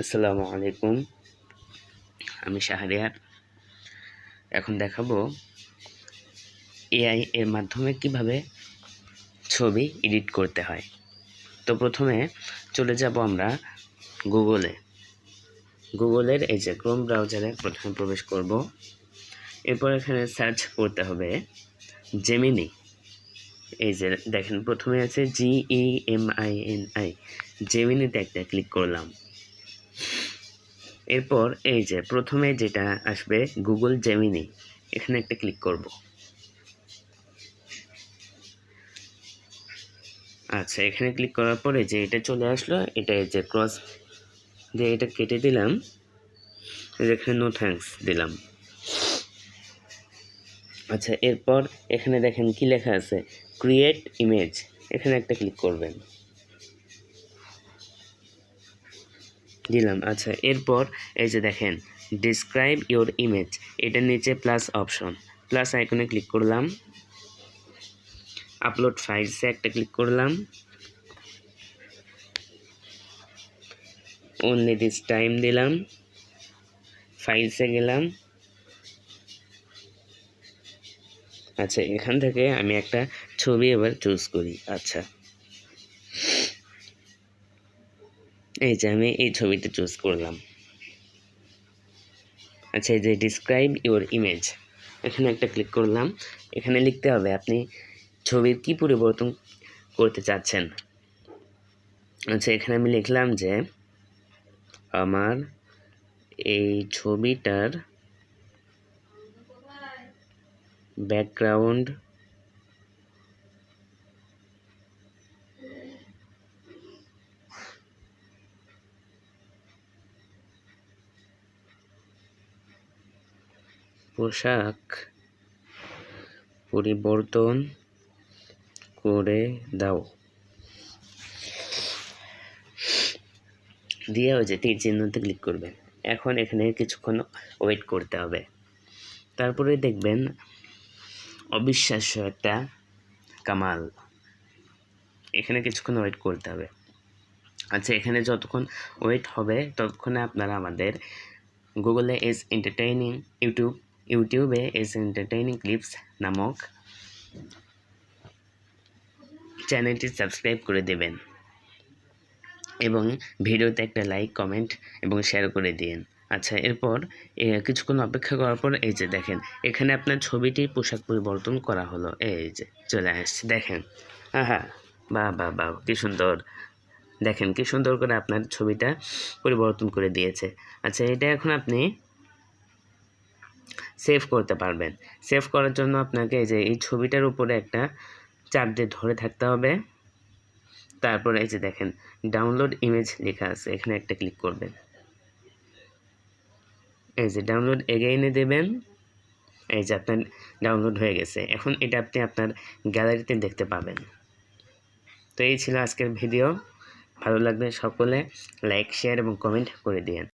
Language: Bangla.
আসসালামু আলাইকুম। আমি শাহরিয়ার। এখন দেখাবো এআই এর মাধ্যমে কীভাবে ছবি এডিট করতে হয়। তো প্রথমে চলে যাব আমরা গুগলে। গুগলের এই যে ক্রোম ব্রাউজারে প্রথমে প্রবেশ করব। এরপর এখানে সার্চ করতে হবে জেমিনি এই যে দেখেন, প্রথমে আছে G M I N I জেমিনিতে একটা ক্লিক করলাম। এরপর এই যে প্রথমে যেটা আসবে গুগল জেমিনি এখানে একটা ক্লিক করব। আচ্ছা এখানে ক্লিক করার পরে যে এটা চলে আসলো, এটা এই যে ক্রস যে এটা কেটে দিলাম। এখানে নো থ্যাঙ্কস দিলাম। আচ্ছা এরপর এখানে দেখেন কি লেখা আছে? ক্রিয়েট ইমেজ এখানে একটা ক্লিক করবেন। দিলাম। আচ্ছা এরপর এই যে দেখেন ডিসক্রাইব ইওর ইমেজ এটার নিচে প্লাস অপশন প্লাস আইকনে ক্লিক করলাম। আপলোড ফাইলসে একটা ক্লিক করলাম। অনলি দিস টাইম দিলাম। ফাইলসে গেলাম। আচ্ছা এখান থেকে আমি একটা ছবি এবার চুজ করি। আচ্ছা। এই যে আমি এই ছবিটা চুজ করলাম। আচ্ছা এই যে ডিসক্রাইব ইওর ইমেজ এখানে একটা ক্লিক করলাম। এখানে লিখতে হবে আপনি ছবির কি পরিবর্তন করতে চাচ্ছেন? আচ্ছা এখানে আমি লিখলাম যে আমার এই ছবিটার ব্যাকগ্রাউন্ড পোশাক পরিবর্তন করে দাও। দিয়ে ওই যে তীর চিহ্নতে ক্লিক করবেন। এখন এখানে কিছুক্ষণ ওয়েট করতে হবে। তারপরে দেখবেন অবিশ্বাস্য একটা কামাল। এখানে কিছুক্ষণ ওয়েট করতে হবে। আচ্ছা এখানে যতক্ষণ ওয়েট হবে ততক্ষণে আপনারা আমাদের গুগলে এস এন্টারটেইনিং ইউটিউব ইউটিউবে এস এন্টারটেইনিং ক্লিপস নামক চ্যানেলটি সাবস্ক্রাইব করে দেবেন। এবং ভিডিওতে একটা লাইক কমেন্ট এবং শেয়ার করে দিন। আচ্ছা এরপর কিছুক্ষণ অপেক্ষা করার পর, এই যে দেখেন, এখানে আপনার ছবিটির পোশাক পরিবর্তন করা হলো। এই যে, চলে আসছে, দেখেন। হ্যাঁ হ্যাঁ বাহ বাহ বাহ, কী সুন্দর। দেখেন, কি সুন্দর করে আপনার ছবিটা পরিবর্তন করে দিয়েছে। আচ্ছা এটা এখন আপনি সেভ করতে পারবেন। সেভ করার জন্য আপনাকে এই যে, এই ছবিটার উপরে একটা চাপ দিয়ে ধরে থাকতে হবে। তারপরে এই যে দেখেন ডাউনলোড ইমেজ লেখা আছে, এখানে একটা ক্লিক করবেন। এই যে ডাউনলোড এগেইনে দেবেন। এই যে আপনার ডাউনলোড হয়ে গেছে। এখন এটা আপনি আপনার গ্যালারিতে দেখতে পাবেন। তো এই ছিল আজকের ভিডিও ভালো লাগবে সকলে লাইক শেয়ার এবং কমেন্ট করে দিন